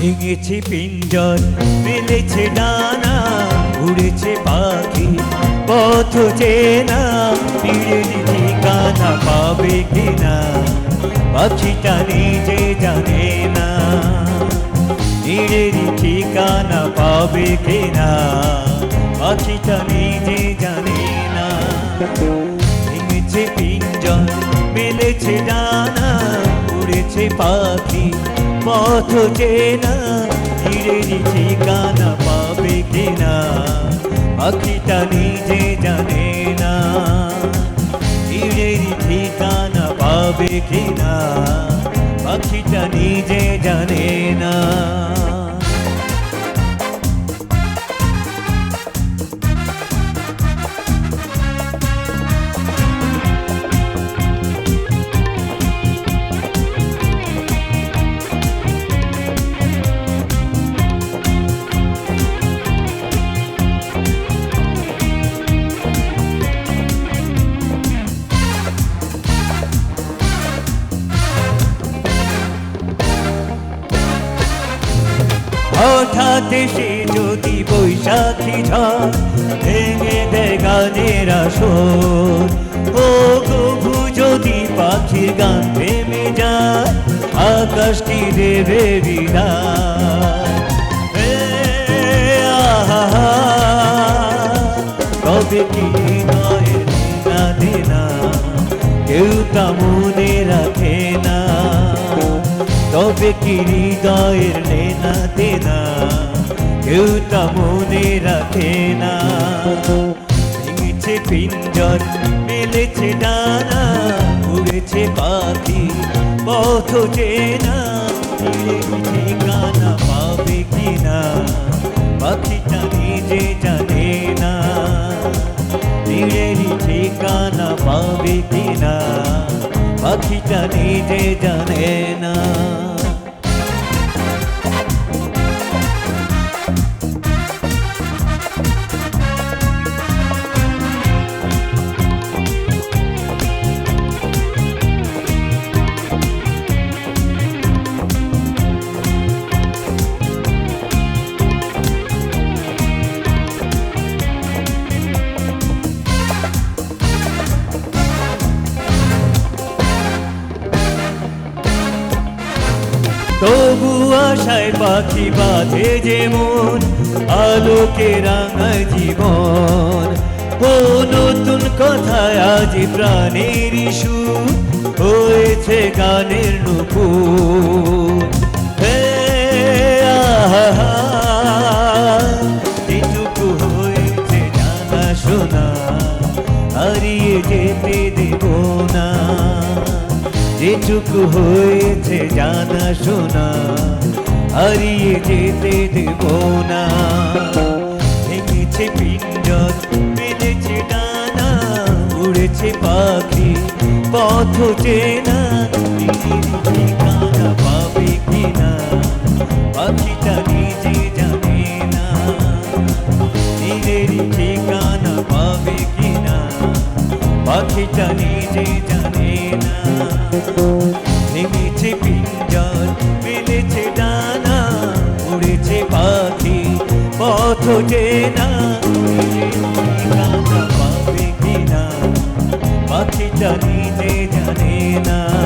ভেঙেছে পিঞ্জর মেলেছে ডানা, উড়েছে পাখি। পথ চেনা পীরের ঠিকানা পাবে কিনা? পাখিটা নিজে জানে না। তীরের ঠিকানা পাবে কিনা? পাখিটা নিজে জানে না। ভেঙেছে পিঞ্জর মেলেছে ডানা, উড়েছে পাখি। পথ চেনা তীরের ঠিকানা পাবে কিনা? পাখিটা নিজে জানে না। তীরের ঠিকানা পাবে কিনা? পাখিটা নিজে জানে না। হঠাৎ এসে যদি বৈশাখী ঝড় ভেঙে দেয় গানের আসর ও কভু যদি পাখির গান থেমে যায়, আকাশটি দেবে বিদায়। কবে কি হৃদয়ের না দেনা, কেউ তা মনে রাখে না। তবে কি হৃদয়ের লেনা দেনা? কেউ তা মনে রাখে না। ভেঙেছে পিঞ্জর, মেলেছে ডানা উড়েছে পাখি, পথ চেনা। ঠিকানা পাবে কিনা? পাখিটা নিজে জানে না। তীরের ঠিকানা পাবে কিনা? পাখিটা নিজে জানে না। তবু আশায় পাখি বাঁধে যে মন, আলোকে রাঙায় জীবন। ও নতুন কথায় আজ প্রাণের সুর হয়েছে গানের নুপুর। হে আহা যেটুকু হয়েছে জানা শোনা, হারিয়ে যেতে দেব না। ভেঙেছে পিঞ্জর মেলেছে ডানা, উড়েছে পাখি, পথ চেনা ঠিকানা পাবে কিনা? পাখিটা নিজে জানে না তীরের ঠিকানা পাবে কিনা? পাখিটা নিজে জানে না। পথ না। ঠিকানা পাবে কিনা পাখিটা নিজে জানে না।